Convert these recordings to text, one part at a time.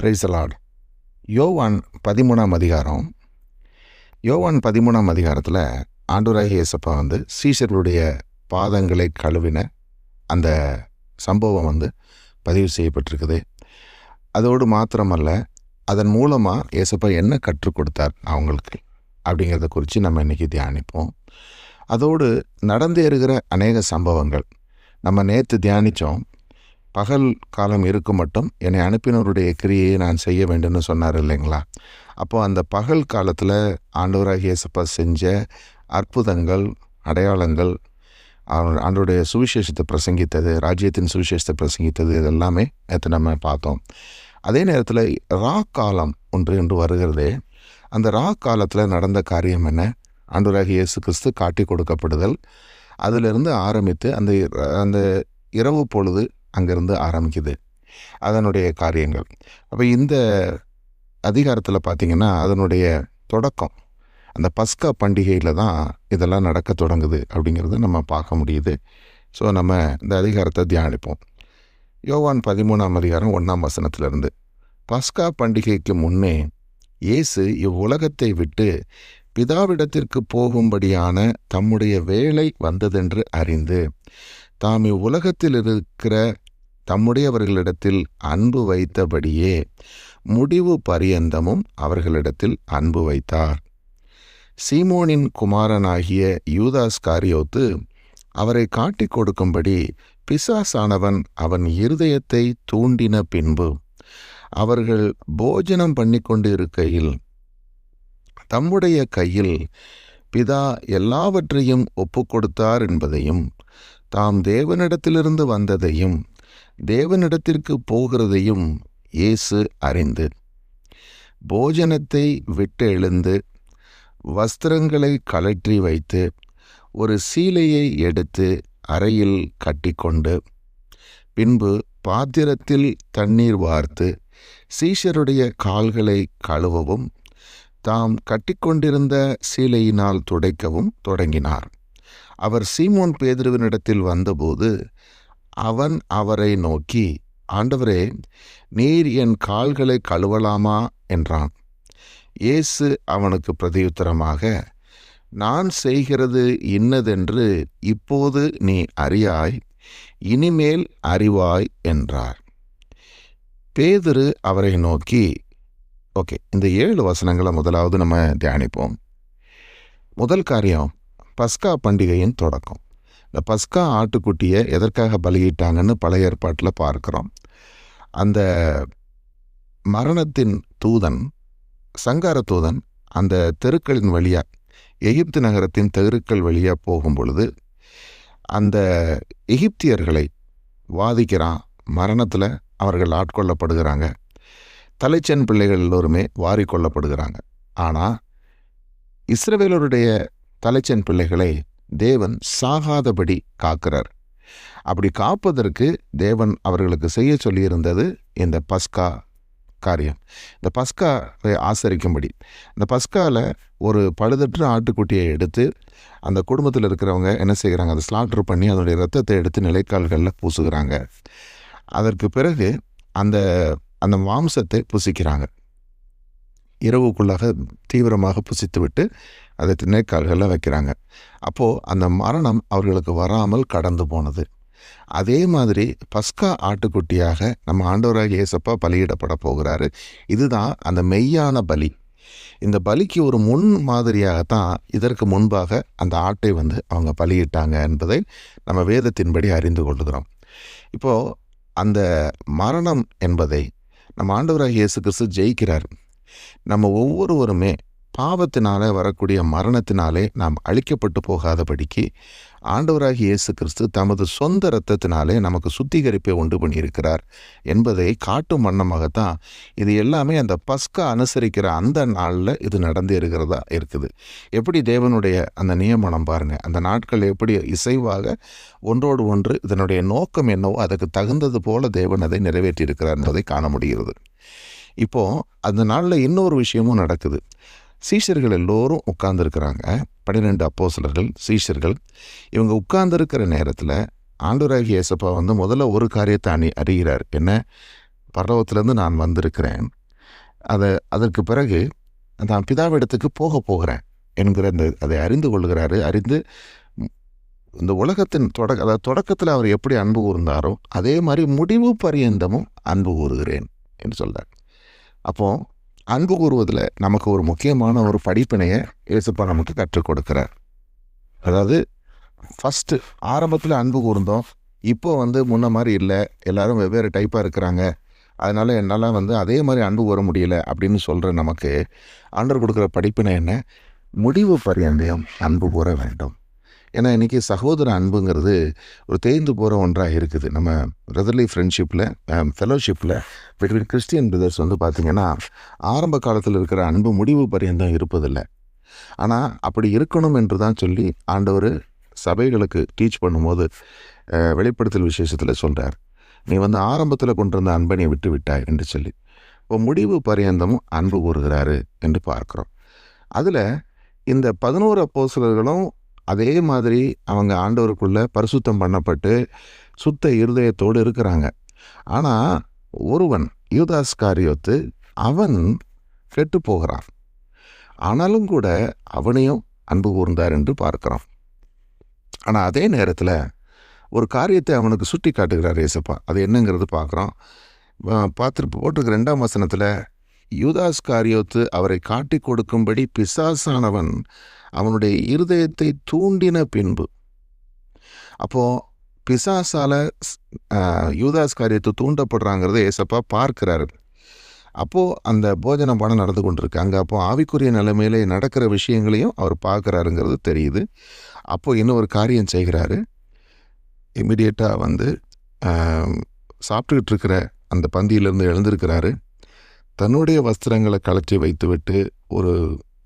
பிரைசலாட் யோவான் பதிமூணாம் அதிகாரம். யோவான் பதிமூணாம் அதிகாரத்தில் ஆண்டூராகி இயேசப்பா வந்து சீஷர்களுடைய பாதங்களை கழுவின அந்த சம்பவம் வந்து பதிவு செய்யப்பட்டிருக்குது. அதோடு மாத்திரமல்ல அதன் மூலமாக இயேசப்பா என்ன கற்றுக் கொடுத்தார் அவங்களுக்கு அப்படிங்கிறத குறித்து நம்ம இன்றைக்கி தியானிப்போம். அதோடு நடந்தேறுகிற அநேக சம்பவங்கள். நம்ம நேற்று தியானித்தோம் பகல் காலம் இருக்கு மட்டும் என்னை அனுப்பினவருடைய கிரியையை நான் செய்ய வேண்டும்னு சொன்னார் இல்லைங்களா? அப்போது அந்த பகல் காலத்தில் ஆண்டவராக இயேசப்பா செஞ்ச அற்புதங்கள் அடையாளங்கள் ஆண்டோடைய சுவிசேஷத்தை பிரசங்கித்தது ராஜ்யத்தின் சுவிசேஷத்தை பிரசங்கித்தது இதெல்லாமே நேற்று நம்ம பார்த்தோம். அதே நேரத்தில் ரா காலம் ஒன்று என்று வருகிறதே அந்த ரா காலத்தில் நடந்த காரியம் என்ன? ஆண்டவராக இயேசு கிறிஸ்து காட்டி கொடுக்கப்படுதல். அதிலிருந்து ஆரம்பித்து அந்த அந்த இரவு பொழுது அங்கேருந்து ஆரம்பிக்குது. அதனுடைய காரியங்கள். அப்போ இந்த அதிகாரத்தில் பார்த்திங்கன்னா அதனுடைய தொடக்கம் அந்த பஸ்கா பண்டிகையில் தான் இதெல்லாம் நடக்க தொடங்குது அப்படிங்கிறத நம்ம பார்க்க முடியுது. ஸோ நம்ம இந்த அதிகாரத்தை தியானிப்போம். யோவான் பதிமூணாம் அதிகாரம் ஒன்றாம் வசனத்திலிருந்து பஸ்கா பண்டிகைக்கு முன்னே இயேசு இவ்வுலகத்தை விட்டு பிதாவிடத்திற்கு போகும்படியான தம்முடைய வேலை வந்ததென்று அறிந்து தாம் இவ்வுலகத்தில் இருக்கிற தம்முடையவர்களிடத்தில் அன்பு வைத்தபடியே முடிவு பரியந்தமும் அவர்களிடத்தில் அன்பு வைத்தார். சீமோனின் குமாரனாகிய யூதாஸ் காரியோத்து அவரை காட்டிக் கொடுக்கும்படி பிசாசானவன் அவன் இருதயத்தை தூண்டின பின்பு அவர்கள் போஜனம் பண்ணி கொண்டு இருக்கையில் தம்முடைய கையில் பிதா எல்லாவற்றையும் ஒப்பு கொடுத்தார் என்பதையும் தாம் தேவனிடத்திலிருந்து வந்ததையும் தேவனிடத்திற்கு போகிறதையும் இயேசு அறிந்து போஜனத்தை விட்டு எழுந்து வஸ்திரங்களை கலற்றி வைத்து ஒரு சீலையை எடுத்து அறையில் கட்டிக்கொண்டு பின்பு பாத்திரத்தில் தண்ணீர் வார்த்து சீஷருடைய கால்களை கழுவவும் தாம் கட்டிக்கொண்டிருந்த சீலையினால் துடைக்கவும் தொடங்கினார். அவர் சீமோன் பேதுருவினிடத்தில் வந்தபோது அவன் அவரை நோக்கி ஆண்டவரே நீர் என் கால்களை கழுவலாமா? என்றான். இயேசு அவனுக்கு பிரதியுத்தரமாக நான் செய்கிறது இன்னதென்று இப்போது நீ அறியாய் இனிமேல் அறிவாய் என்றார். பேதுரு அவரை நோக்கி ஓகே இந்த ஏழு வசனங்களை முதலாவது நம்ம தியானிப்போம். முதல் காரியம் பஸ்கா பண்டிகையின் தொடக்கம். இந்த பஸ்கா ஆட்டுக்குட்டியை எதற்காக பலியிட்டாங்கன்னு பழைய ஏற்பாட்டில் பார்க்குறோம். அந்த மரணத்தின் தூதன் சங்கார தூதன் அந்த தெருக்களின் வழியாக எகிப்து நகரத்தின் தெருக்கள் வழியாக போகும் பொழுது அந்த எகிப்தியர்களை வாதிக்கிறான் மரணத்தில் அவர்கள் ஆட்கொள்ளப்படுகிறாங்க. தலைச்சன் பிள்ளைகள் எல்லோருமே வாரி கொள்ளப்படுகிறாங்க ஆனால் இஸ்ரவேலருடைய தலைச்சன் பிள்ளைகளை தேவன் சாகாதபடி காக்கிறார். அப்படி காப்பதற்கு தேவன் அவர்களுக்கு செய்ய சொல்லியிருந்தது இந்த பஸ்கா காரியம். இந்த பஸ்காவை ஆசரிக்கும்படி. இந்த பஸ்காவில் ஒரு பழுதற்ற ஆட்டுக்குட்டியை எடுத்து அந்த குடும்பத்தில் இருக்கிறவங்க என்ன செய்கிறாங்க? அதை ஸ்லாட்ரு பண்ணி அதனுடைய ரத்தத்தை எடுத்து நிலைக்கால்களில் பூசுகிறாங்க. அதற்கு பிறகு அந்த அந்த மாம்சத்தை புசிக்கிறாங்க. இரவுக்குள்ளாக தீவிரமாக புசித்து விட்டு அதை திணைக்கால்களில் வைக்கிறாங்க. அப்போது அந்த மரணம் அவர்களுக்கு வராமல் கடந்து போனது. அதே மாதிரி பஸ்கா ஆட்டுக்குட்டியாக நம்ம ஆண்டவராக இயேசப்பா பலியிடப்பட போகிறாரு. இதுதான் அந்த மெய்யான பலி. இந்த பலிக்கு ஒரு முன் மாதிரியாகத்தான் இதற்கு முன்பாக அந்த ஆட்டை வந்து அவங்க பலியிட்டாங்க என்பதை நம்ம வேதத்தின்படி அறிந்து கொள்கிறோம். இப்போது அந்த மரணம் என்பதை நம்ம ஆண்டவராக இயேசு கிறிஸ்து ஜெயிக்கிறார். நம்ம ஒவ்வொருவருமே பாவத்தினாலே வரக்கூடிய மரணத்தினாலே நாம் அழிக்கப்பட்டு போகாதபடிக்கு ஆண்டவராகி இயேசு கிறிஸ்து தமது சொந்த இரத்தத்தினாலே நமக்கு சுத்திகரிப்பை உண்டு பண்ணியிருக்கிறார் என்பதை காட்டும் வண்ணமாகத்தான் இது எல்லாமே அந்த பஸ்கா அனுசரிக்கிற அந்த நாளில் இது நடந்து இருக்கிறதா இருக்குது. எப்படி தேவனுடைய அந்த நியமனம் பாருங்கள் அந்த நாட்கள் எப்படி இசைவாக ஒன்றோடு ஒன்று இதனுடைய நோக்கம் என்னவோ அதுக்கு தகுந்தது போல தேவன் அதை நிறைவேற்றியிருக்கிறார் என்பதை காண முடிகிறது. இப்போது அந்த நாளில் இன்னொரு விஷயமும் நடக்குது. சீஷர்கள் எல்லோரும் உட்கார்ந்துருக்கிறாங்க. பன்னிரெண்டு அப்போசலர்கள் சீஷர்கள். இவங்க உட்கார்ந்துருக்கிற நேரத்தில் ஆண்டூராகி இயேசப்பா வந்து முதல்ல ஒரு காரியத்தை அணி அறிகிறார். என்ன? பரலோகத்திலேருந்து நான் வந்திருக்கிறேன். அதை அதற்கு பிறகு நான் பிதாவிடத்துக்கு போக போகிறேன் என்கிற அந்த அதை அறிந்து கொள்கிறாரு. அறிந்து இந்த உலகத்தின் தொடக்க அதாவது தொடக்கத்தில் அவர் எப்படி அன்பு கூர்ந்தாரோ அதே மாதிரி முடிவு பரியந்தமும் அன்பு கூறுகிறேன் என்று சொல்கிறார் அப்போது அன்பு கூறுவதில் நமக்கு ஒரு முக்கியமான ஒரு படிப்பினையை இயேசுப்பா நமக்கு கற்றுக் கொடுக்குறார். அதாவது ஃபஸ்ட்டு ஆரம்பத்தில் அன்பு கூர்ந்தோம். இப்போ வந்து முன்ன மாதிரி இல்லை. எல்லாரும் வெவ்வேறு டைப்பாக இருக்கிறாங்க. அதனால் என்னால் வந்து அதே மாதிரி அன்பு கூற முடியல அப்படின்னு சொல்கிற நமக்கு அன்று கொடுக்குற படிப்பினை என்ன? முடிவு பரியந்தயம் அன்பு கூற வேண்டும். ஏன்னா இன்றைக்கி சகோதர அன்புங்கிறது ஒரு தேய்ந்து போகிற ஒன்றாக இருக்குது. நம்ம பிரதர்லி ஃப்ரெண்ட்ஷிப்பில் ஃபெலோஷிப்பில் பிட்வீன் கிறிஸ்டியன் பிரதர்ஸ் வந்து பார்த்திங்கன்னா ஆரம்ப காலத்தில் இருக்கிற அன்பு முடிவு பரியந்தம் இருப்பதில்லை. ஆனால் அப்படி இருக்கணும் என்று தான் சொல்லி ஆண்டவர் சபைகளுக்கு டீச் பண்ணும்போது வெளிப்படுத்தல் விசேஷத்தில் சொல்கிறார் நீ வந்து ஆரம்பத்தில் கொண்டு வந்த அன்பை நீ விட்டு விட்டாய் என்று சொல்லி. இப்போ முடிவு பரியந்தமும் அன்பு கூறுகிறாரு என்று பார்க்குறோம். அதில் இந்த பதினோரு அப்போசலர்களும் அதே மாதிரி அவங்க ஆண்டவருக்குள்ளே பரிசுத்தம் பண்ணப்பட்டு சுத்த இருதயத்தோடு இருக்கிறாங்க. ஆனால் ஒருவன் யூதாஸ் காரியோத்து அவன் கெட்டு போகிறான். ஆனாலும் கூட அவனையும் அன்பு கூர்ந்தார் என்று பார்க்குறான் ஆனால் அதே நேரத்தில் ஒரு காரியத்தை அவனுக்கு சுட்டி காட்டுகிறார் ஏசப்பா அது என்னங்கிறது பார்க்குறோம். பார்த்துட்டு போட்டிருக்க ரெண்டாம் வசனத்தில் யூதாஸ்காரியோத்து அவரை காட்டி கொடுக்கும்படி பிசாசானவன் அவனுடைய இருதயத்தை தூண்டின பின்பு. அப்போது பிசாசால ஆஹ், யூதாஸ் காரியத்தை தூண்டப்படுறாங்கிறத ஏசப்பா பார்க்கிறாரு. அப்போது அந்த போஜன பானம் நடந்து கொண்டிருக்கு. அங்கே அப்போ ஆவிக்குரிய நிலைமையில நடக்கிற விஷயங்களையும் அவர் பார்க்குறாருங்கிறது தெரியுது. அப்போ இன்னும் ஒரு காரியம் செய்கிறாரு. இமிடியேட்டாக வந்து சாப்பிட்டுக்கிட்டு இருக்கிற அந்த பந்தியிலிருந்து எழுந்திருக்கிறாரு. தன்னுடைய வஸ்திரங்களை கழற்றி வைத்துவிட்டு ஒரு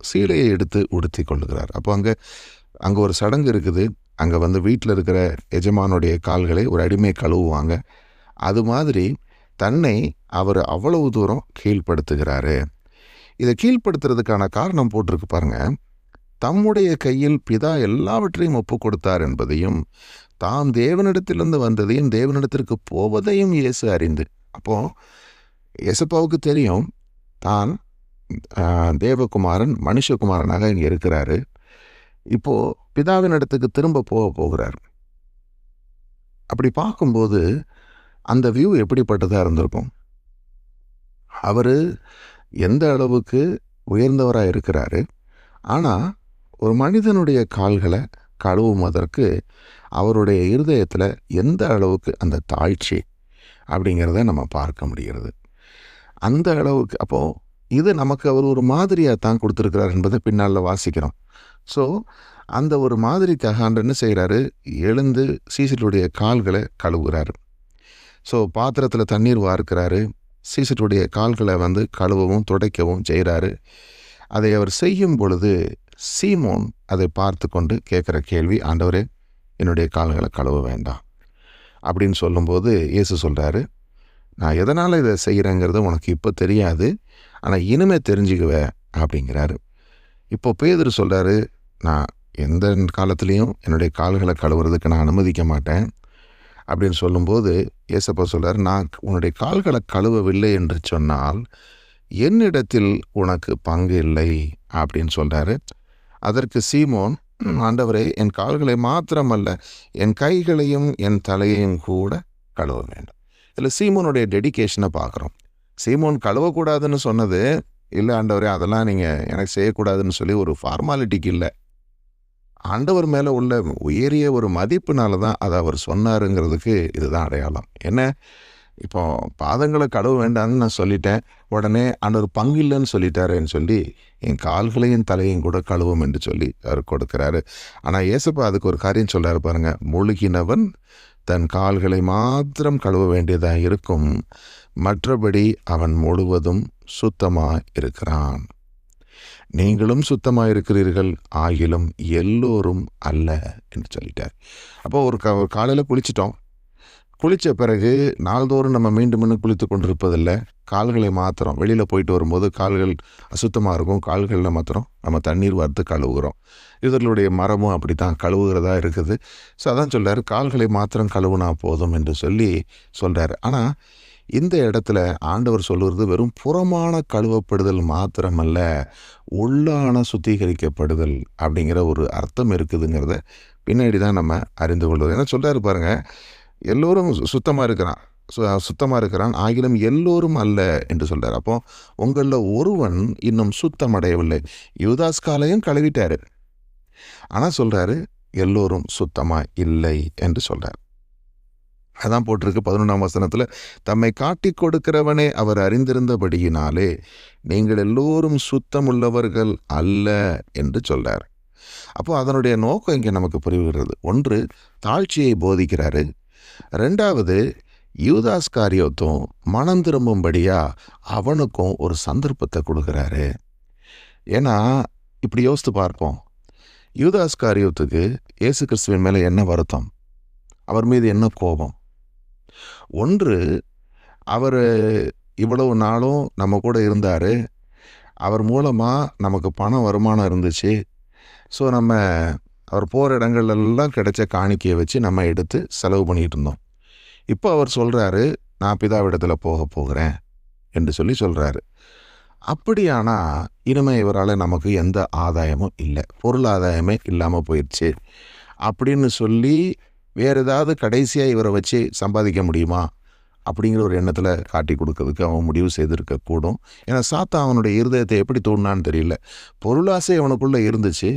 சீலையை எடுத்து உடுத்தி கொள்ளுகிறார். அப்போ அங்கே அங்கே ஒரு சடங்கு இருக்குது. அங்கே வந்து வீட்டில் இருக்கிற எஜமானுடைய கால்களை ஒரு அடிமை கழுவுவாங்க. அது மாதிரி தன்னை அவர் அவ்வளவு தூரம் கீழ்ப்படுத்துகிறாரு. இதை கீழ்ப்படுத்துறதுக்கான காரணம் போட்டிருக்கு பாருங்க. தம்முடைய கையில் பிதா எல்லாவற்றையும் ஒப்பு கொடுத்தார் என்பதையும் தாம் தேவனிடத்திலிருந்து வந்ததையும் தேவனிடத்திற்கு போவதையும் இயேசு அறிந்து. அப்போது எசப்பாவுக்கு தெரியும் தான் தேவகுமாரன் மனுஷகுமாரனாக இங்கே இருக்கிறாரு. இப்போது பிதாவின் இடத்துக்கு திரும்ப போக போகிறார். அப்படி பார்க்கும்போது அந்த வியூ எப்படிப்பட்டதாக இருந்திருக்கும்? அவர் எந்த அளவுக்கு உயர்ந்தவராக இருக்கிறாரு? ஆனால் ஒரு மனிதனுடைய கால்களை கழுவுவதற்கு அவருடைய இருதயத்தில் எந்த அளவுக்கு அந்த தாழ்ச்சி அப்படிங்கிறத நம்ம பார்க்க முடிகிறது. அந்த அளவுக்கு அப்போது இது நமக்கு அவர் ஒரு மாதிரியாக தான் கொடுத்துருக்கிறார் என்பதை பின்னால் வாசிக்கிறோம். ஸோ அந்த ஒரு மாதிரிக்காக ஆண்டவர் என்ன செய்கிறாரு? எழுந்து சீசலுடைய கால்களை கழுவுகிறாரு ஸோ பாத்திரத்தில் தண்ணீர் வார்க்கிறாரு. சீசட்டுடைய கால்களை வந்து கழுவவும் துடைக்கவும் செய்கிறாரு. அதை அவர் செய்யும் பொழுது சீமோன் அதை பார்த்து கொண்டு கேட்குற கேள்வி ஆண்டவரே என்னுடைய கால்களை கழுவ வேண்டாம். அப்படின்னு சொல்லும்போது இயேசு சொல்கிறாரு நான் எதனால் இதை செய்கிறேங்கிறது உனக்கு இப்போ தெரியாது. ஆனால் இனிமே தெரிஞ்சுக்குவ அப்படிங்கிறாரு. இப்போ பேதர் சொல்கிறாரு நான் எந்த காலத்துலேயும் என்னுடைய கால்களை கழுவுறதுக்கு நான் அனுமதிக்க மாட்டேன் அப்படின்னு சொல்லும்போது ஏசப்பா சொல்கிறார் நான் உன்னுடைய கால்களை கழுவவில்லை என்று சொன்னால் என்னிடத்தில் உனக்கு பங்கு இல்லை அப்படின்னு சொல்கிறாரு அதற்கு சீமோன் ஆண்டவரே என் கால்களை மாத்திரமல்ல என் கைகளையும் என் தலையையும் கூட கழுவ வேண்டும். இதில் சீமோனுடைய டெடிகேஷனை பார்க்குறோம். சீமோன் கழுவக்கூடாதுன்னு சொன்னது இல்லை ஆண்டவரே அதெல்லாம் நீங்கள் எனக்கு செய்யக்கூடாதுன்னு சொல்லி ஒரு ஃபார்மாலிட்டிக்கு இல்லை. ஆண்டவர் மேலே உள்ள உயரிய ஒரு மதிப்புனால தான் அதை அவர் சொன்னாருங்கிறதுக்கு இதுதான் அடையாளம். என்ன? இப்போ பாதங்களை கழுவ வேண்டாம்னு நான் சொல்லிட்டேன். உடனே ஆண்டவர் பங்கு இல்லைன்னு சொல்லிட்டாருன்னு சொல்லி என் கால்களையும் தலையும் கூட கழுவும் என்று சொல்லி அவர் கொடுக்குறாரு. ஆனால் ஏசப்பா அதுக்கு ஒரு காரியம் சொல்கிறாரு பாருங்க. முழுகினவன் தன் கால்களை மாத்திரம் கழுவ வேண்டியதாக இருக்கும். மற்றபடி அவன் முழுவதும் சுத்தமாக இருக்கிறான் நீங்களும் சுத்தமாக இருக்கிறீர்கள் ஆகிலும் எல்லோரும் அல்ல என்று சொல்லிட்டார். அப்போ ஒரு க ஒரு காலையில் குளிச்சிட்டோம். குளித்த பிறகு நாள்தோறும் நம்ம மீண்டும் மீண்டும் குளித்து கொண்டிருப்பதில்லை. கால்களை மாத்திரம் வெளியில் போயிட்டு வரும்போது கால்கள் அசுத்தமாக இருக்கும். கால்களில் மாத்திரம் நம்ம தண்ணீர் வார்த்து கழுவுகிறோம். இவர்களுடைய மரமும் அப்படி தான் கழுவுகிறதா இருக்குது. ஸோ அதான் சொல்கிறார் கால்களை மாத்திரம் கழுவுனா போதும் என்று சொல்லி சொல்கிறார் ஆனால் இந்த இடத்துல ஆண்டவர் சொல்லுறது வெறும் புறமான கழுவப்படுதல் மாத்திரமல்ல உள்ளான சுத்திகரிக்கப்படுதல் அப்படிங்கிற ஒரு அர்த்தம் இருக்குதுங்கிறத பின்னாடி தான் நம்ம அறிந்து கொள்வது. ஏன்னா சொல்கிறாரு பாருங்கள் எல்லோரும் சுத்தமாக இருக்கிறான். சு- சுத்தமாக இருக்கிறான். ஆகிலும் எல்லோரும் அல்ல என்று சொல்கிறார் அப்போ உங்களில் ஒருவன் இன்னும் சுத்தமடையவில்லை. யூதாஸ் காலையும் கழுவிட்டார். ஆனால் சொல்கிறாரு எல்லோரும் சுத்தமாக இல்லை என்று சொல்கிறார் அதான் போட்டிருக்கு பதினொன்றாம் வசனத்தில் தம்மை காட்டிக் கொடுக்கிறவனே அவர் அறிந்திருந்தபடியினாலே நீங்கள் எல்லோரும் சுத்தம் உள்ளவர்கள் அல்ல என்று சொல்கிறார் அப்போது அதனுடைய நோக்கம் இங்கே நமக்கு புரிவுகிறது ஒன்று தாழ்ச்சியை போதிக்கிறாரு. ரெண்டாவது யூதாஸ் காரியத்தும் மனம் திரும்பும்படியாக அவனுக்கும் ஒரு சந்தர்ப்பத்தை கொடுக்குறாரு. ஏன்னா இப்படி யோசித்து பார்ப்போம். யூதாஸ் காரியத்துக்கு இயேசு கிறிஸ்துவின் மேலே என்ன வருத்தம்? அவர் மீது என்ன கோபம்? ஒன்று அவர் இவ்வளவு நாளும் நம்ம கூட இருந்தார். அவர் மூலமாக நமக்கு பணம் வருமானம் இருந்துச்சு. ஸோ நம்ம அவர் போகிற இடங்கள்லாம் கிடைச்ச காணிக்கையை வச்சு நம்ம எடுத்து செலவு பண்ணிகிட்டு இருந்தோம். இப்போ அவர் சொல்கிறாரு நான் பிதாவிடத்தில் போக போகிறேன் என்று சொல்லி சொல்கிறாரு அப்படியானா இனிமே இவரால் நமக்கு எந்த ஆதாயமும் இல்லை. பொருள் ஆதாயமே இல்லாமல் போயிடுச்சு அப்படின்னு சொல்லி வேறு ஏதாவது கடைசியாக இவரை வச்சு சம்பாதிக்க முடியுமா? அப்படிங்கிற ஒரு எண்ணத்தில் காட்டி கொடுக்கறதுக்கு அவன் முடிவு செய்திருக்கக்கூடும் ஏன்னா சாத்தா அவனுடைய இருதயத்தை எப்படி தூண்டினான்னு தெரியல. பொருளாசை அவனுக்குள்ளே இருந்துச்சு.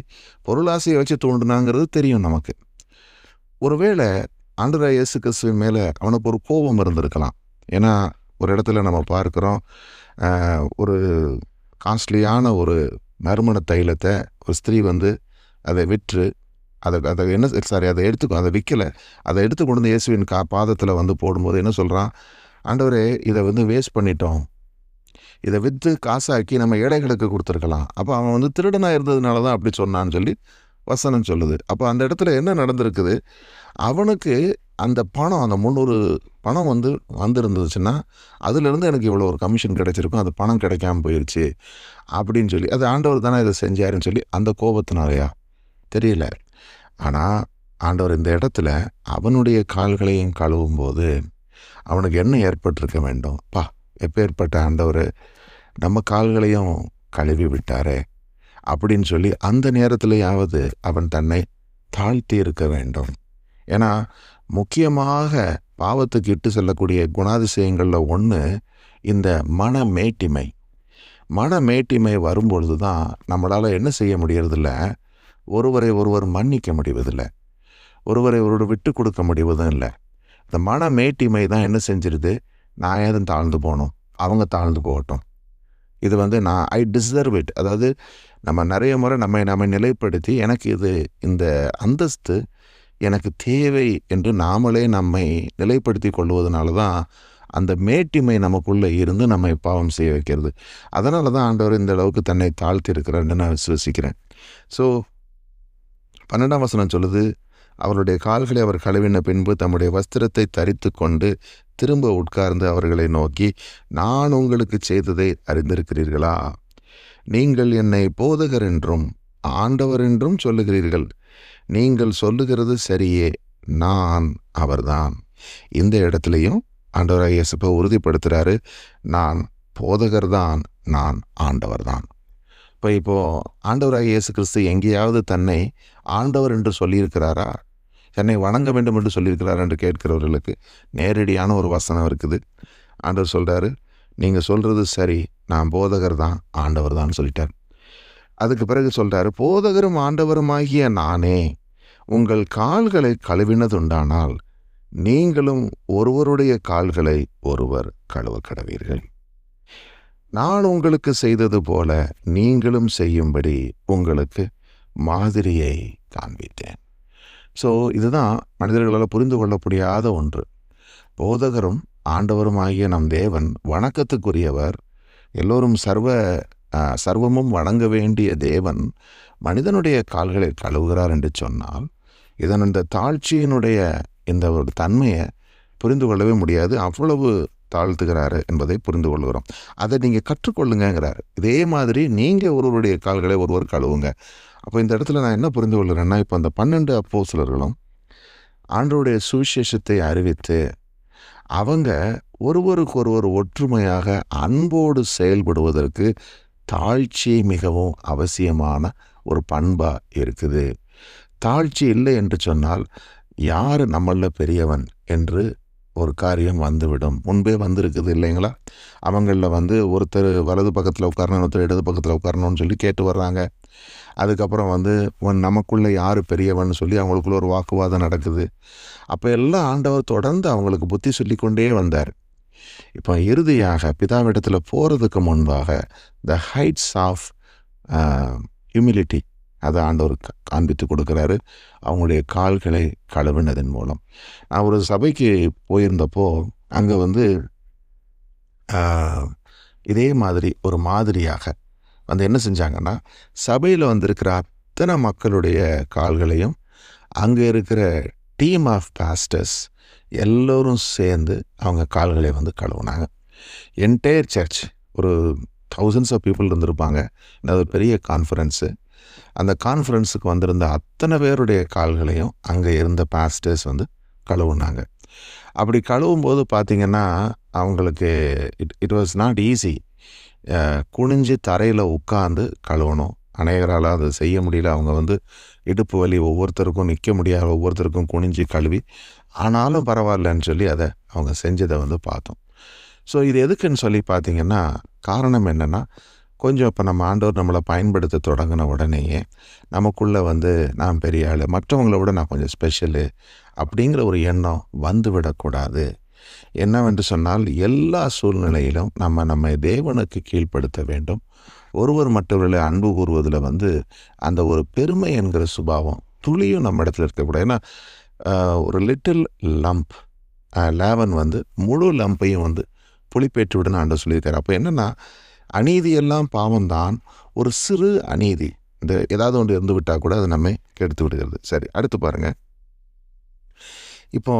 பொருளாசையை வச்சு தூண்டினாங்கிறது தெரியும் நமக்கு. ஒருவேளை ஆண்டரா இயேசு கிறிஸ்துவின் மேலே அவனுக்கு ஒரு கோபம் இருந்திருக்கலாம். ஏன்னா ஒரு இடத்துல நம்ம பார்க்குறோம் ஒரு காஸ்ட்லியான ஒரு நறுமண தைலத்தை ஒரு ஸ்திரீ வந்து அதை விற்று அதை அதை என்ன சாரி அதை எடுத்துக்கும் அதை விற்கலை அதை எடுத்து கொண்டு வந்து இயேசுவின் கா பாதத்தில் வந்து போடும்போது என்ன சொல்கிறான் ஆண்டவரே இதை வந்து வேஸ்ட் பண்ணிட்டோம். இதை விற்று காசாக்கி நம்ம ஏழைகளுக்கு கொடுத்துருக்கலாம். அப்போ அவன் வந்து திருடனாக இருந்ததுனால தான் அப்படி சொன்னான்னு சொல்லி வசனம் சொல்லுது. அப்போ அந்த இடத்துல என்ன நடந்திருக்குது? அவனுக்கு அந்த பணம் அந்த முந்நூறு பணம் வந்து வந்திருந்துச்சுன்னா அதுலேருந்து எனக்கு இவ்வளோ ஒரு கமிஷன் கிடைச்சிருக்கும். அது பணம் கிடைக்காம போயிடுச்சு அப்படின்னு சொல்லி அது ஆண்டவர் தானே இதை செஞ்சாருன்னு சொல்லி அந்த கோபத்தினாலையா? தெரியல. ஆனால் ஆண்டவர் இந்த இடத்துல அவனுடைய கால்களையும் கழுவும் போது அவனுக்கு என்ன ஏற்பட்டிருக்க வேண்டும்? பா எப்பேற்பட்ட ஆண்டவர்? நம்ம கால்களையும் கழுவி விட்டாரே அப்படின்னு சொல்லி அந்த நேரத்திலேயாவது அவன் தன்னை தாழ்த்தி இருக்க வேண்டும். ஏன்னா முக்கியமாக பாவத்துக்கு இட்டு செல்லக்கூடிய குணாதிசயங்களில் ஒன்று இந்த மன மேட்டிமை மன மேட்டிமை வரும்பொழுது தான் நம்மளால் என்ன செய்ய முடியறதில்ல? ஒருவரை ஒருவர் மன்னிக்க முடிவதில்லை. ஒருவரை ஒருவர் விட்டு கொடுக்க முடிவதும் இல்லை. இந்த மன மேட்டிமை தான் என்ன செஞ்சிருது? நான் ஏதும் தாழ்ந்து போகணும்? அவங்க தாழ்ந்து போகட்டும். இது வந்து நான் ஐ டிசர்வ் இட் அதாவது நம்ம நிறைய முறை நம்மை நம்ம நிலைப்படுத்தி எனக்கு இது இந்த அந்தஸ்து எனக்கு தேவை என்று நாமளே நம்மை நிலைப்படுத்தி கொள்வதனால தான் அந்த மேட்டிமை நமக்குள்ளே இருந்து நம்மை பாவம் செய்ய வைக்கிறது. அதனால தான் ஆண்டவர் இந்த அளவுக்கு தன்னை தாழ்த்தி இருக்கிறான்னு நான் விசுவசிக்கிறேன். ஸோ பன்னெண்டாம் வசனம் சொல்லுது அவருடைய கால்களை அவர் கழுவின பின்பு தம்முடைய வஸ்திரத்தை தரித்து கொண்டு திரும்ப உட்கார்ந்து அவர்களை நோக்கி நான் உங்களுக்கு செய்ததை அறிந்திருக்கிறீர்களா? நீங்கள் என்னை போதகர் என்றும் ஆண்டவர் என்றும் சொல்லுகிறீர்கள். நீங்கள் சொல்லுகிறது சரியே நான் அவர்தான். இந்த இடத்துலையும் ஆண்டவராக இயேசுப்ப உறுதிப்படுத்துகிறாரு நான் போதகர் தான் நான் ஆண்டவர் தான் இப்போ இப்போது ஆண்டவராக இயேசு கிறிஸ்து எங்கேயாவது தன்னை ஆண்டவர் என்று சொல்லியிருக்கிறாரா? என்னை வணங்க வேண்டும் என்று சொல்லியிருக்கிறார் என்று கேட்கிறவர்களுக்கு நேரடியான ஒரு வசனம் இருக்குது. ஆண்டவர் சொல்கிறாரு நீங்கள் சொல்கிறது சரி நான் போதகர் தான் ஆண்டவர் தான் சொல்லிட்டார். அதுக்கு பிறகு சொல்கிறாரு போதகரும் ஆண்டவருமாகிய நானே உங்கள் கால்களை கழுவினதுண்டானால் நீங்களும் ஒருவருடைய கால்களை ஒருவர் கழுவ கடவீர்கள் நான் உங்களுக்கு செய்தது போல நீங்களும் செய்யும்படி உங்களுக்கு மாதிரியை காண்பித்தேன். ஸோ இதுதான் மனிதர்களால் புரிந்து கொள்ள முடியாத ஒன்று. போதகரும் ஆண்டவரும் ஆகிய நம் தேவன் வணக்கத்துக்குரியவர் எல்லோரும் சர்வ சர்வமும் வணங்க வேண்டிய தேவன் மனிதனுடைய கால்களை கழுவுகிறார் என்று சொன்னால் இதன் இந்த தாழ்ச்சியினுடைய இந்த ஒரு தன்மையை புரிந்து கொள்ளவே முடியாது. அவ்வளவு தாழ்த்துகிறாரு என்பதை புரிந்து கொள்கிறோம். அதை நீங்கள் கற்றுக்கொள்ளுங்கங்கிறார். இதே மாதிரி நீங்கள் ஒருவருடைய கால்களை ஒருவர் கழுவுங்க. அப்போ இந்த இடத்துல நான் என்ன புரிந்து கொள்கிறேன்னா இப்போ அந்த பன்னெண்டு அப்போஸ்தலர்களும் ஆண்டோடைய சுவிசேஷத்தை அறிவித்து அவங்க ஒருவருக்கொருவர் ஒற்றுமையாக அன்போடு செயல்படுவதற்கு தாழ்ச்சி மிகவும் அவசியமான ஒரு பண்பாக இருக்குது. தாழ்ச்சி இல்லை என்று சொன்னால் யார் நம்மளில் பெரியவன் என்று ஒரு காரியம் வந்துவிடும். முன்பே வந்திருக்குது இல்லைங்களா? அவங்களில் வந்து ஒருத்தர் வலது பக்கத்தில் உட்காரணும் ஒருத்தர் இடது பக்கத்தில் உட்காரணும்னு சொல்லி கேட்டு வர்றாங்க. அதுக்கப்புறம் வந்து நமக்குள்ளே யார் பெரியவன் சொல்லி அவங்களுக்குள்ள ஒரு வாக்குவாதம் நடக்குது. அப்போ எல்லாம் ஆண்டவர் தொடர்ந்து அவங்களுக்கு புத்தி சொல்லிக்கொண்டே வந்தார். இப்போ இறுதியாக பிதாவிடத்தில் போகிறதுக்கு முன்பாக த ஹைட்ஸ் ஆஃப் ஹியூமிலிட்டி அதை ஆண்டவர் காண்பித்து கொடுக்குறாரு. அவங்களுடைய கால்களை கழுவினதன் மூலம். நான் ஒரு சபைக்கு போயிருந்தப்போ அங்கே வந்து இதே மாதிரி ஒரு மாதிரியாக வந்து என்ன செஞ்சாங்கன்னா சபையில் வந்திருக்கிற அத்தனை மக்களுடைய கால்களையும் அங்கே இருக்கிற டீம் ஆஃப் பாஸ்டர்ஸ் எல்லோரும் சேர்ந்து அவங்க கால்களை வந்து கழுவுனாங்க. என்டையர் சர்ச் ஒரு தௌசண்ட்ஸ் ஆஃப் பீப்புள் இருந்திருப்பாங்க. அது பெரிய கான்ஃபரன்ஸு அந்த கான்ஃபரன்ஸுக்கு வந்திருந்த அத்தனை பேருடைய கால்களையும் அங்கே இருந்த பாஸ்டர்ஸ் வந்து கழுவுனாங்க. அப்படி கழுவும் போது பார்த்திங்கன்னா அவங்களுக்கு it it was not easy குனிஞ்சு தரையில் உட்காந்து கழுவணும். அநேகரால் அதை செய்ய முடியல. அவங்க வந்து இடுப்பு வலி ஒவ்வொருத்தருக்கும் நிற்க முடியாத ஒவ்வொருத்தருக்கும் குனிஞ்சு கழுவி ஆனாலும் பரவாயில்லன்னு சொல்லி அதை அவங்க செஞ்சதை வந்து பார்த்தோம். ஸோ இது எதுக்குன்னு சொல்லி பார்த்தீங்கன்னா காரணம் என்னென்னா கொஞ்சம் இப்போ நம்ம ஆண்டோர் நம்மளை பயன்படுத்த தொடங்கின உடனேயே நமக்குள்ளே வந்து நான் பெரிய ஆள் மற்றவங்கள விட நான் கொஞ்சம் ஸ்பெஷலு அப்படிங்கிற ஒரு எண்ணம் வந்து விடக்கூடாது என்னவென்று சொன்னால் எல்லா சூழ்நிலையிலும் நம்ம நம்மை தேவனுக்கு கீழ்ப்படுத்த வேண்டும். ஒருவர் மற்றவர்களை அன்பு கூறுவதில் வந்து அந்த ஒரு பெருமை என்கிற சுபாவம் துளியும் நம்ம இடத்துல இருக்கக்கூடாது. ஏன்னா ஒரு லிட்டில் லம்ப் லேவன் வந்து முழு லம்பையும் வந்து புளிப்பேற்று விடுன்னு ஆண்டு சொல்லியிருக்காரு. அப்போ என்னென்னா அநீதியெல்லாம் பாவம்தான் ஒரு சிறு அநீதி. இந்த ஏதாவது ஒன்று இருந்து விட்டால் கூட அது நம்ம கெடுத்து விடுகிறது. சரி அடுத்து பாருங்கள் இப்போ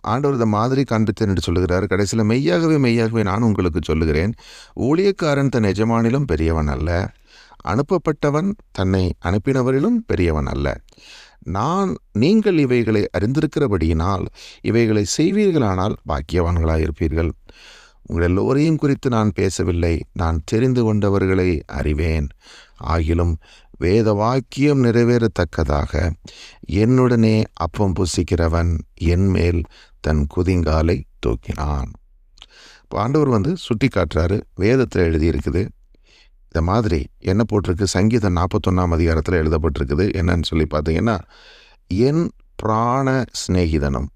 ஆண்டவர் இந்த மாதிரி காண்பித்தேன் என்று சொல்லுகிறார். கடைசியில் மெய்யாகவே மெய்யாகவே நான் உங்களுக்கு சொல்லுகிறேன். ஊழியக்காரன் தன் எஜமானிலும் பெரியவன் அல்ல. அனுப்பப்பட்டவன் தன்னை அனுப்பினவரிலும் பெரியவன் அல்ல. நான் நீங்கள் இவைகளை அறிந்திருக்கிறபடியினால் இவைகளை செய்வீர்களானால் பாக்கியவான்களாயிருப்பீர்கள் உங்கள் எல்லோரையும் குறித்து நான் பேசவில்லை. நான் தெரிந்து கொண்டவர்களை அறிவேன். ஆகிலும் வேத வாக்கியம் நிறைவேறத்தக்கதாக என்னுடனே அப்பம் புசிக்கிறவன் என் மேல் தன் குதிங்காலை தூக்கினான். இப்போ ஆண்டவர் வந்து சுட்டி காட்டுறாரு. வேதத்தில் எழுதியிருக்குது. இந்த மாதிரி என்ன போட்டிருக்கு? சங்கீதம் நாற்பத்தொன்னாம் அதிகாரத்தில் எழுதப்பட்டிருக்குது. என்னன்னு சொல்லி பார்த்தீங்கன்னா என் பிராண சிநேகிதனும்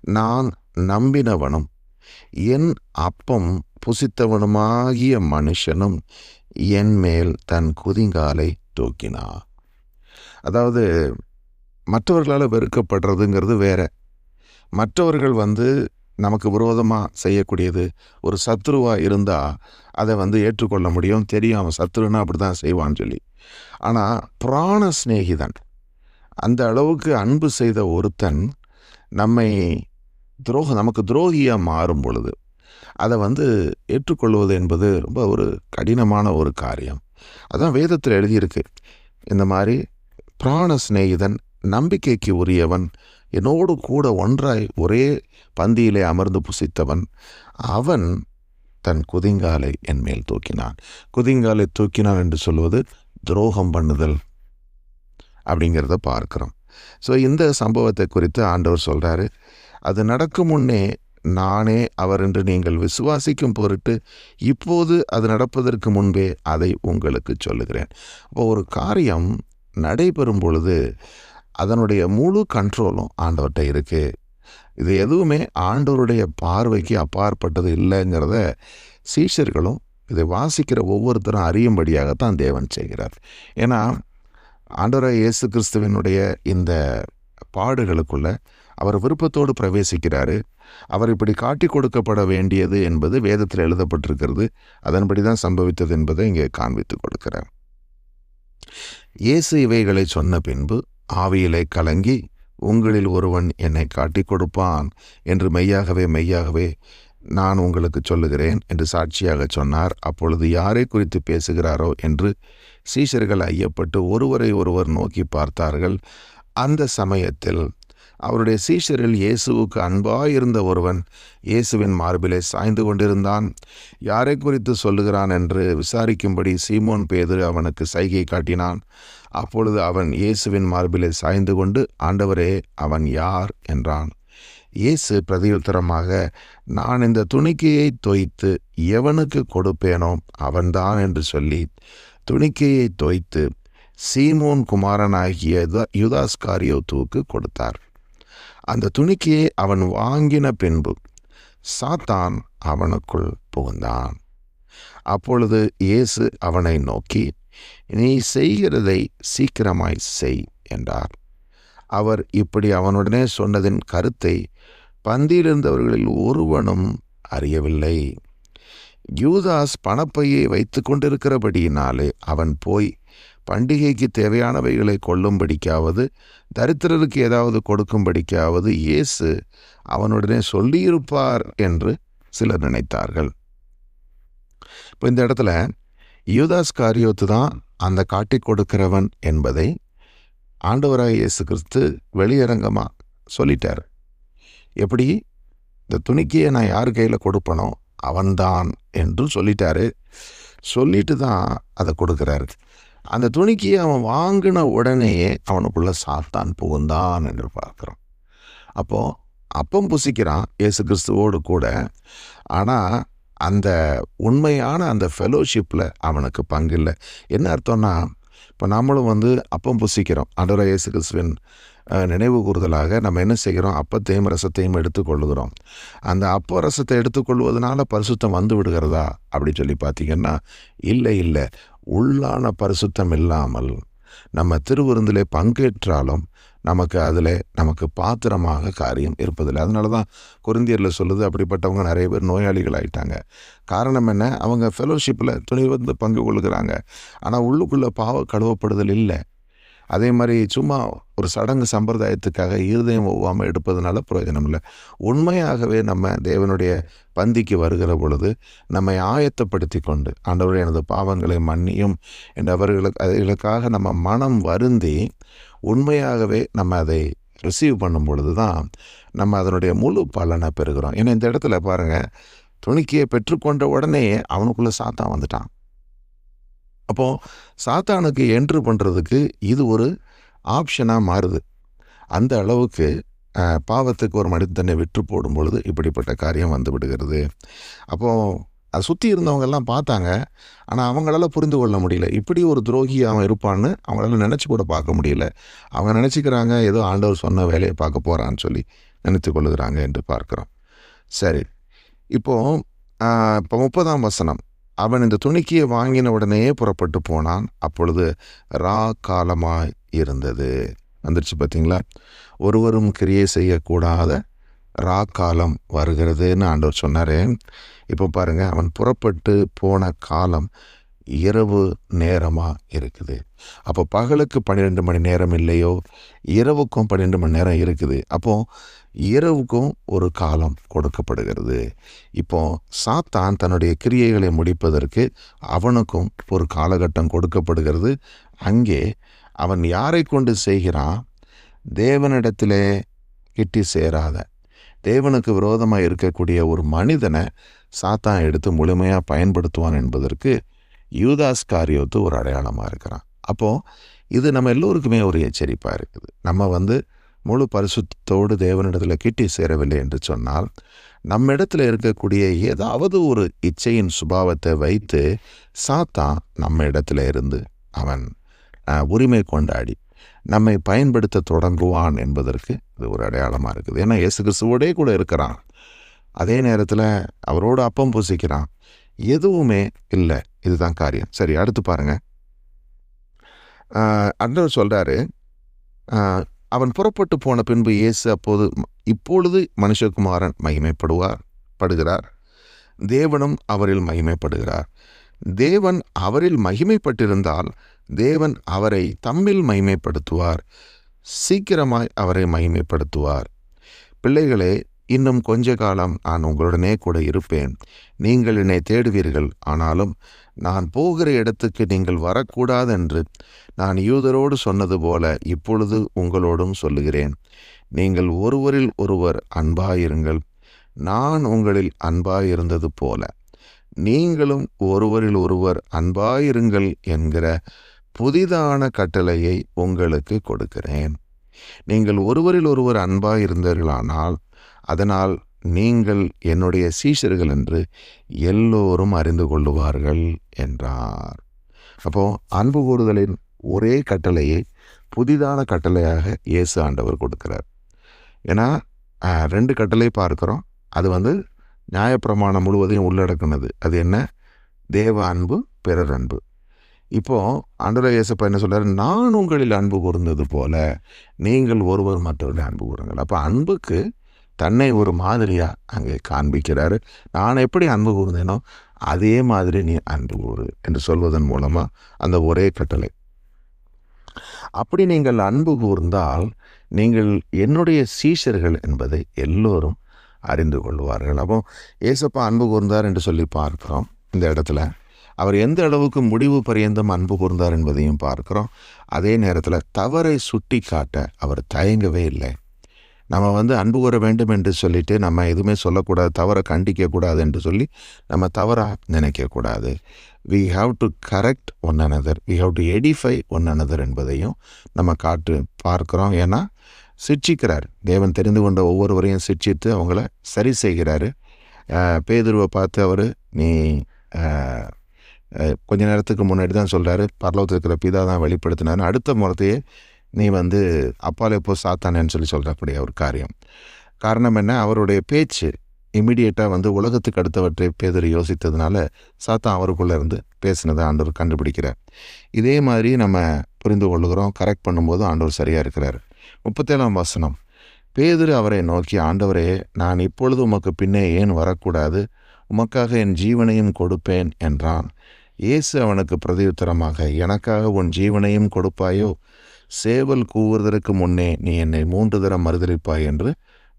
நான் நம்பினவனும் என் அப்பம் புசித்தவனுமாகிய மனுஷனும் என் மேல் தன் குதிங்காலை தூக்கினா. அதாவது மற்றவர்களால் வெறுக்கப்படுறதுங்கிறது வேற. மற்றவர்கள் வந்து நமக்கு விரோதமாக செய்யக்கூடியது ஒரு சத்ருவாக இருந்தால் அதை வந்து ஏற்றுக்கொள்ள முடியும். தெரியும் அவன் சத்ருன்னா அப்படி தான் செய்வான்னு சொல்லி. ஆனால் பிராண சிநேகிதன் அந்த அளவுக்கு அன்பு செய்த ஒருத்தன் நம்மை துரோகம் நமக்கு துரோகியாக மாறும் பொழுது அதை வந்து ஏற்றுக்கொள்வது என்பது ரொம்ப ஒரு கடினமான ஒரு காரியம். அதான் வேதத்தில் எழுதியிருக்கு. இந்த மாதிரி பிராண சிநேகிதன் நம்பிக்கைக்கு உரியவன் என்னோடு கூட ஒன்றாய் ஒரே பந்தியிலே அமர்ந்து புசித்தவன் அவன் தன் குதிங்காலை என் மேல் தூக்கினான். குதிங்காலை தூக்கினான் என்று சொல்வது துரோகம் பண்ணுதல் அப்படிங்கிறத பார்க்கிறோம். ஸோ இந்த சம்பவத்தை குறித்து ஆண்டவர் சொல்கிறாரு அது நடக்கும் முன்னே நானே அவர் என்று நீங்கள் விசுவாசிக்கும் பொருட்டு இப்போது அது நடப்பதற்கு முன்பே அதை உங்களுக்கு சொல்லுகிறேன். இப்போ ஒரு காரியம் நடைபெறும் பொழுது அதனுடைய முழு கண்ட்ரோலும் ஆண்டவர்கிட்ட இருக்குது இது எதுவுமே ஆண்டவருடைய பார்வைக்கு அப்பாற்பட்டது இல்லைங்கிறத சீஷர்களும் இதை வாசிக்கிற ஒவ்வொருத்தரும் அறியும்படியாகத்தான் தேவன் செய்கிறார். ஏன்னா ஆண்டவராய் இயேசு கிறிஸ்துவினுடைய இந்த பாடுகளுக்குள்ள அவர் விருப்பத்தோடு பிரவேசிக்கிறாரு. அவர் இப்படி காட்டி கொடுக்கப்பட வேண்டியது என்பது வேதத்தில் எழுதப்பட்டிருக்கிறது. அதன்படி தான் சம்பவித்தது என்பதை இங்கே காண்பித்து கொடுக்கிறார் இயேசு இவைகளை சொன்ன பின்பு ஆவியிலே கலங்கி உங்களில் ஒருவன் என்னை காட்டிக் கொடுப்பான் என்று மெய்யாகவே மெய்யாகவே நான் உங்களுக்கு சொல்லுகிறேன் என்று சாட்சியாக சொன்னார். அப்பொழுது யாரை குறித்து பேசுகிறாரோ என்று சீஷர்கள் ஐயப்பட்டு ஒருவரை ஒருவர் நோக்கி பார்த்தார்கள். அந்த சமயத்தில் அவருடைய சீஷரில் இயேசுவுக்கு அன்பாயிருந்த ஒருவன் இயேசுவின் மார்பிலே சாய்ந்து கொண்டிருந்தான். யாரை குறித்து சொல்லுகிறான் என்று விசாரிக்கும்படி சீமோன் பேதுரு அவனுக்கு சைகை காட்டினான். அப்பொழுது அவன் இயேசுவின் மார்பிலே சாய்ந்து கொண்டு ஆண்டவரே அவன் யார்? என்றான். இயேசு பிரதியுத்தரமாக நான் இந்த துணிக்கையை தோய்த்து எவனுக்கு கொடுப்பேனோ அவன்தான் என்று சொல்லி துணிக்கையை தோய்த்து சீமோன் குமாரனாகிய யுதாஸ்காரியோத்துவுக்கு கொடுத்தார். அந்த துணிக்கையை அவன் வாங்கின பின்பு சாத்தான் அவனுக்குள் புகுந்தான். அப்பொழுது இயேசு அவனை நோக்கி நீ செய்கிறதை சீக்கிரமாய் செய் என்றார். அவர் இப்படி அவனுடனே சொன்னதின் கருத்தை பந்தியிலிருந்தவர்களில் ஒருவனும் அறியவில்லை. யூதாஸ் பணப்பையை வைத்து கொண்டிருக்கிறபடியினாலே அவன் போய் பண்டிகைக்கு தேவையானவைகளை கொள்ளும்படிக்காவது தரித்திரருக்கு ஏதாவது கொடுக்கும்படிக்காவது இயேசு அவனுடனே சொல்லியிருப்பார் என்று சிலர் நினைத்தார்கள். இப்போ இந்த இடத்துல யூதாஸ் காரியோத்து தான் அந்த காட்டி கொடுக்கிறவன் என்பதை ஆண்டவராக இயேசு கிறிஸ்து வெளியரங்கமாக சொல்லிட்டார். எப்படி? இந்த துணிக்கையை நான் யார் கையில் கொடுப்பனோ அவன்தான் என்று சொல்லிட்டாரு. சொல்லிட்டு தான் அதை கொடுக்குறாரு. அந்த துணிக்கு அவன் வாங்கின உடனேயே அவனுக்குள்ள சாத்தான் புகுந்தான் என்று பார்க்குறோம். அப்போது அப்பம் புசிக்கிறான் இயேசு கிறிஸ்துவோடு கூட. ஆனால் அந்த உண்மையான அந்த ஃபெலோஷிப்பில் அவனுக்கு பங்கு இல்லை என்ன அர்த்தம்னா இப்போ நம்மளும் வந்து அப்பம் புசிக்கிறோம். அடர இயேசு கிறிஸ்துவின் நினைவு கூறுதலாக நம்ம என்ன செய்கிறோம்? அப்பத்தையும் ரசத்தையும் எடுத்துக்கொள்ளுகிறோம். அந்த அப்ப ரசத்தை எடுத்துக்கொள்வதனால பரிசுத்தம் வந்து விடுகிறதா? அப்படி சொல்லி பார்த்தீங்கன்னா இல்லை இல்லை. உள்ளான பரிசுத்தம் இல்லாமல் நம்ம திருவிருந்திலே பங்கேற்றாலும் நமக்கு அதில் நமக்கு பாத்திரமாக காரியம் இருப்பதில்லை. அதனால தான் குருந்தியரில் சொல்லுது அப்படிப்பட்டவங்க நிறைய பேர் நோயாளிகள் ஆயிட்டாங்க. காரணம் என்ன? அவங்க ஃபெலோஷிப்பில் துணி வந்து பங்கு கொள்கிறாங்க. ஆனால் உள்ளுக்குள்ளே பாவ கழுவப்படுதல் இல்லை. அதே மாதிரி சும்மா ஒரு சடங்கு சம்பிரதாயத்துக்காக இருதயம் ஒவ்வாமல் எடுப்பதனால பிரயோஜனம் இல்லை. உண்மையாகவே நம்ம தேவனுடைய பந்திக்கு வருகிற பொழுது நம்மை ஆயத்தப்படுத்தி கொண்டு ஆண்டவர் எனது பாவங்களை மன்னியும் என்று அவர்களுக்கு அதுகளுக்காக நம்ம மனம் வருந்தி உண்மையாகவே நம்ம அதை ரிசீவ் பண்ணும் பொழுது தான் நம்ம அதனுடைய முழு பலனை பெறுகிறோம். ஏன்னா இந்த இடத்துல பாருங்கள் துணிக்கையை பெற்றுக்கொண்ட உடனே அவனுக்குள்ளே சாத்தான் வந்துட்டான். அப்போது சாத்தானுக்கு என்ட்ரு பண்ணுறதுக்கு இது ஒரு ஆப்ஷனாக மாறுது. அந்த அளவுக்கு பாவத்துக்கு ஒரு மனிதனை விற்று போடும் பொழுது இப்படிப்பட்ட காரியம் வந்து விடுகிறது. அப்போது அதை சுற்றி இருந்தவங்கெல்லாம் பார்த்தாங்க. ஆனால் அவங்களால புரிந்து கொள்ள முடியல. இப்படி ஒரு துரோகி அவன் இருப்பான்னு அவங்களால நினச்சி கூட பார்க்க முடியல. அவங்க நினச்சிக்கிறாங்க ஏதோ ஆண்டவர் சொன்ன வேலையை பார்க்க போகிறான்னு சொல்லி நினைத்து கொள்ளுகிறாங்க என்று பார்க்குறோம். சரி. இப்போது இப்போ முப்பதாம் வசனம். அவன் இந்த துணிக்கியை வாங்கின உடனே புறப்பட்டு போனான். அப்பொழுது ரா காலமாய் இருந்தது. வந்துருச்சு பார்த்தீங்களா ஒருவரும் கிரியை செய்யக்கூடாத ரா காலம் வருகிறதுன்னு ஆண்டவர் சொன்னார். இப்போ பாருங்கள் அவன் புறப்பட்டு போன காலம் இரவு நேரமாக இருக்குது. அப்போ பகலுக்கு பன்னிரெண்டு மணி நேரம் இல்லையோ? இரவுக்கும் பன்னிரெண்டு மணி நேரம் இருக்குது. அப்போது இரவுக்கும் ஒரு காலம் கொடுக்கப்படுகிறது. இப்போ சாத்தான் தன்னுடைய கிரியைகளை முடிப்பதற்கு அவனுக்கும் ஒரு காலகட்டம் கொடுக்கப்படுகிறது. அங்கே அவன் யாரை கொண்டு செய்கிறான்? தேவனிடத்திலே கிட்டி சேராத. தேவனுக்கு விரோதமாக இருக்கக்கூடிய ஒரு மனிதனை சாத்தான் எடுத்து முழுமையாக பயன்படுத்துவான் என்பதற்கு யூதாஸ் காரியத்து ஒரு அடையாளமாக இருக்கிறான். அப்போது இது நம்ம எல்லோருக்குமே ஒரு எச்சரிப்பாக இருக்குது. நம்ம வந்து முழு பரிசுத்தோடு தேவனிடத்தில் கிட்டி சேரவில்லை என்று சொன்னால் நம்ம இடத்துல இருக்கக்கூடிய ஏதாவது ஒரு இச்சையின் சுபாவத்தை வைத்து சாத்தான் நம்ம இடத்துல இருந்து அவன் உரிமை கொண்டாடி நம்மை பயன்படுத்த தொடங்குவான் என்பதற்கு இது ஒரு அடையாளமாக இருக்குது. ஏன்னா இயேசு கிறிஸ்துவோடே கூட இருக்கிறான். அதே நேரத்தில் அவரோடு அப்பம் பூசிக்கிறான். எதுவுமே இல்லை. இதுதான் காரியம். சரி அடுத்து பாருங்க. அண்ணர் சொல்கிறாரு அவன் புறப்பட்டு போன பின்பு இயேசு அப்போது இப்பொழுது மனுஷகுமாரன் மகிமைப்படுவார் படுகிறார். தேவனும் அவரில் மகிமைப்படுகிறார். தேவன் அவரில் மகிமைப்பட்டிருந்தால் தேவன் அவரை தம்மில் மகிமைப்படுத்துவார். சீக்கிரமாய் அவரை மகிமைப்படுத்துவார். பிள்ளைகளே இன்னும் கொஞ்ச காலம் நான் உங்களுடனே கூட இருப்பேன். நீங்கள் என்னை தேடுவீர்கள். ஆனாலும் நான் போகிற இடத்துக்கு நீங்கள் வரக்கூடாதென்று நான் யூதரோடு சொன்னது போல இப்பொழுது உங்களோடும் சொல்லுகிறேன். நீங்கள் ஒருவரில் ஒருவர் அன்பாயிருங்கள். நான் உங்களில் அன்பாயிருந்தது போல. நீங்களும் ஒருவரில் ஒருவர் அன்பாயிருங்கள் என்கிற புதிதான கட்டளையை உங்களுக்கு கொடுக்கிறேன். நீங்கள் ஒருவரில் ஒருவர் அன்பாயிருந்தீர்களானால் அதனால் நீங்கள் என்னுடைய சீஷர்கள் என்று எல்லோரும் அறிந்து கொள்ளுவார்கள் என்றார். அப்போ அன்பு கூறுதலின் ஒரே கட்டளையை புதிதான கட்டளையாக இயேசு ஆண்டவர் கொடுக்கிறார். ஏன்னா ரெண்டு கட்டளை பார்க்குறோம். அது வந்து நியாயப்பிரமாணம் முழுவதையும் உள்ளடக்குனது. அது என்ன? தேவ அன்பு பிறர் அன்பு. இப்போது ஆண்டவர் இயேசப்பா என்ன சொல்கிறார் நான் உங்களில் அன்பு கூர்ந்தது போல நீங்கள் ஒருவர் மற்றவர்களை அன்பு கூறுங்கள். அப்போ அன்புக்கு தன்னை ஒரு மாதிரியாக அங்கே காண்பிக்கிறாரு. நான் எப்படி அன்பு கூர்ந்தேனோ அதே மாதிரி நீ அன்பு கூறு என்று சொல்வதன் மூலமாக அந்த ஒரே கட்டளை. அப்படி நீங்கள் அன்பு கூர்ந்தால் நீங்கள் என்னுடைய சீஷர்கள் என்பதை எல்லோரும் அறிந்து கொள்வார்கள். அப்போ ஏசப்பா அன்பு கூர்ந்தார் என்று சொல்லி பார்க்குறோம் இந்த இடத்துல. அவர் எந்த அளவுக்கு முடிவு பரியந்தம் அன்பு கூர்ந்தார் என்பதையும் பார்க்குறோம். அதே நேரத்தில் தவறை சுட்டி காட்ட அவர் தயங்கவே இல்லை. நம்ம வந்து அன்பு கூற வேண்டும் என்று சொல்லிட்டு நம்ம எதுவுமே சொல்லக்கூடாது தவறை கண்டிக்கக்கூடாது என்று சொல்லி நம்ம தவறாக நினைக்கக்கூடாது we have to correct one another we have to edify one another என்பதையும் நம்ம காட்டு பார்க்குறோம். ஏன்னா சிட்சிக்கிறார் தேவன் தெரிந்து கொண்ட ஒவ்வொருவரையும் சிட்சித்து அவங்கள சரி செய்கிறாரு. பேதுருவை பார்த்து அவர் நீ கொஞ்ச நேரத்துக்கு முன்னாடி தான் சொல்கிறாரு பரலோகத்தில் இருக்கிற பிதா தான் வெளிப்படுத்தினார் அடுத்த முறத்தையே நீ வந்து அப்பாலே போ சாத்தானேன்னு சொல்லி சொல்கிறக்கூடிய ஒரு காரியம். காரணம் என்ன? அவருடைய பேச்சு இமிடியேட்டாக வந்து உலகத்துக்கு அடுத்தவற்றை பேதர் யோசித்ததுனால சாத்தான் அவருக்குள்ளே இருந்து பேசினதை ஆண்டவர் கண்டுபிடிக்கிறார். இதே மாதிரி நம்ம புரிந்து கொள்ளுகிறோம். கரெக்ட் பண்ணும்போது ஆண்டவர் சரியாக இருக்கிறார். முப்பத்தேழாம் வசனம். பேதர் அவரை நோக்கி ஆண்டவரே நான் இப்பொழுது உமக்கு பின்னே ஏன் வரக்கூடாது? உமக்காக என் ஜீவனையும் கொடுப்பேன் என்றான். இயேசு அவனுக்கு பிரதியுத்தரமாக எனக்காக உன் ஜீவனையும் கொடுப்பாயோ? சேவல் கூவுவதற்கு முன்னே நீ என்னை மூன்று தரம் மறுதளிப்பாய் என்று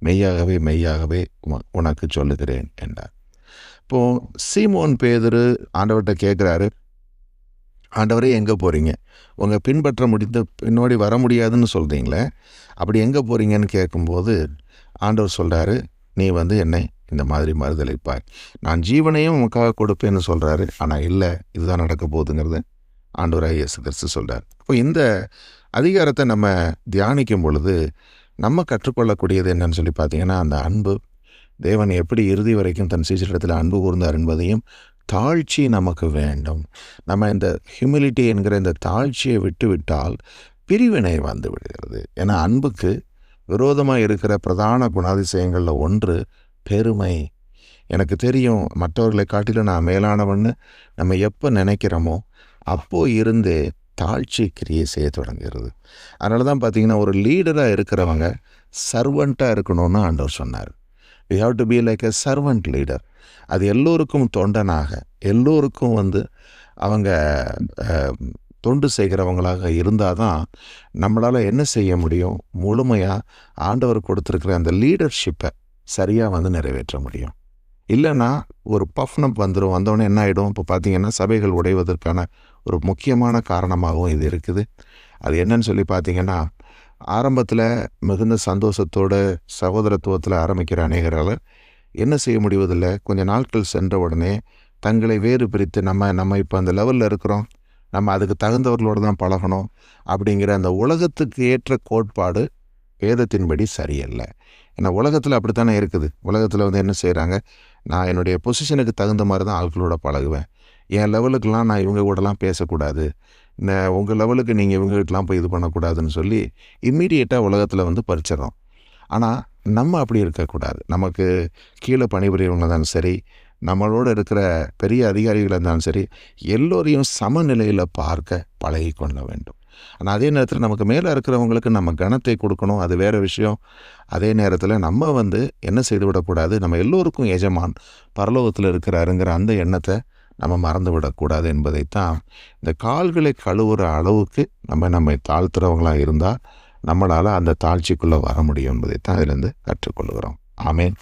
மெய்யாகவே மெய்யாகவே உனக்கு சொல்லுகிறேன் என்றார். இப்போ சீமோன் பேதரு ஆண்டவர்கிட்ட கேட்குறாரு ஆண்டவரே எங்கே போகிறீங்க உங்கள் பின்பற்ற முடிந்த பின்னோடி வர முடியாதுன்னு சொல்கிறீங்களே அப்படி எங்கே போகிறீங்கன்னு கேட்கும்போது ஆண்டவர் சொல்கிறாரு நீ வந்து என்னை இந்த மாதிரி மறுதளிப்பாய். நான் ஜீவனையும் உனக்காக கொடுப்பேன்னு சொல்கிறாரு ஆனால் இல்லை இதுதான் நடக்க போகுதுங்கிறது ஆண்டவராக இயேசு கிறிஸ்து சொல்கிறார் இப்போ இந்த அதிகாரத்தை நம்ம தியானிக்கும் பொழுது நம்ம கற்றுக்கொள்ளக்கூடியது என்னன்னு சொல்லி பார்த்தீங்கன்னா அந்த அன்பு. தேவன் எப்படி இறுதி வரைக்கும் தன் சீசரிடத்தில் அன்பு கூர்ந்தார் என்பதையும் தாழ்ச்சி நமக்கு வேண்டும். நம்ம இந்த ஹியூமிலிட்டி என்கிற இந்த தாழ்ச்சியை விட்டுவிட்டால் பிரிவினை வந்து விடுகிறது. ஏன்னா அன்புக்கு விரோதமாக இருக்கிற பிரதான குணாதிசயங்களில் ஒன்று பெருமை. எனக்கு தெரியும் மற்றவர்களை காட்டிலும் நான் மேலானவன்னு நம்ம எப்போ நினைக்கிறோமோ அப்போது இருந்தே தாழ்ச்சி கிரியை செய்ய தொடங்குகிறது. அதனால தான் பார்த்தீங்கன்னா ஒரு லீடராக இருக்கிறவங்க சர்வெண்ட்டாக இருக்கணும்னு ஆண்டவர் சொன்னார். We have to be like a servant leader அது எல்லோருக்கும் தொண்டனாக எல்லோருக்கும் வந்து அவங்க தொண்டு செய்கிறவங்களாக இருந்தால் தான் நம்மளால் என்ன செய்ய முடியும்? முழுமையாக ஆண்டவர் கொடுத்துருக்கிற அந்த லீடர்ஷிப்பை சரியாக வந்து நிறைவேற்ற முடியும். இல்லைன்னா ஒரு பஃப்னப் வந்துடும் வந்தோடனே என்ன ஆகிடும் இப்போ பார்த்தீங்கன்னா சபைகள் உடைவதற்கான ஒரு முக்கியமான காரணமாகவும் இது இருக்குது. அது என்னன்னு சொல்லி பார்த்தீங்கன்னா ஆரம்பத்தில் மிகுந்த சந்தோஷத்தோடு சகோதரத்துவத்தில் ஆரம்பிக்கிற அநேகரால் என்ன செய்ய முடிவதில்லை? கொஞ்ச நாட்கள் சென்ற உடனே தங்களை வேறு பிரித்து நம்ம நம்ம இப்போ அந்த லெவலில் இருக்கிறோம். நம்ம அதுக்கு தகுந்தவர்களோடு தான் பழகணும் அப்படிங்கிற அந்த உலகத்துக்கு ஏற்ற கோட்பாடு வேதத்தின்படி சரியல்ல. ஏன்னா உலகத்தில் அப்படித்தானே இருக்குது. உலகத்தில் வந்து என்ன செய்கிறாங்க நான் என்னுடைய பொசிஷனுக்கு தகுந்த மாதிரி தான் ஆட்களோட பழகுவேன். என் லெவலுக்கெலாம் நான் இவங்க கூடலாம் பேசக்கூடாது. உங்கள் லெவலுக்கு நீங்கள் இவங்ககிட்டலாம் போய் இது பண்ணக்கூடாதுன்னு சொல்லி இம்மீடியட்டாக உலகத்தில் வந்து பறிச்சிடறோம் ஆனால் நம்ம அப்படி இருக்கக்கூடாது. நமக்கு கீழே பணிபுரியவங்க தான் சரி நம்மளோட இருக்கிற பெரிய அதிகாரிகளாக இருந்தாலும் சரி எல்லோரையும் சமநிலையில் பார்க்க பழகி கொள்ள வேண்டும். ஆனால் அதே நேரத்தில் நமக்கு மேலே இருக்கிறவங்களுக்கு நம்ம கனத்தை கொடுக்கணும். அது வேறு விஷயம். அதே நேரத்தில் நம்ம வந்து என்ன செய்து விடக்கூடாது? நம்ம எல்லோருக்கும் எஜமான் பரலோகத்தில் இருக்கிறாருங்கிற அந்த எண்ணத்தை நம்ம மறந்து விடக்கூடாது என்பதைத்தான் இந்த கால்களை கழுவுற அளவுக்கு நம்ம நம்மை தாழ்த்துறவங்களாக இருந்தால் நம்மளால் அந்த தாழ்ச்சிக்குள்ளே வர முடியும் என்பதைத்தான் இதிலிருந்து கற்றுக்கொள்கிறோம். ஆமேன்.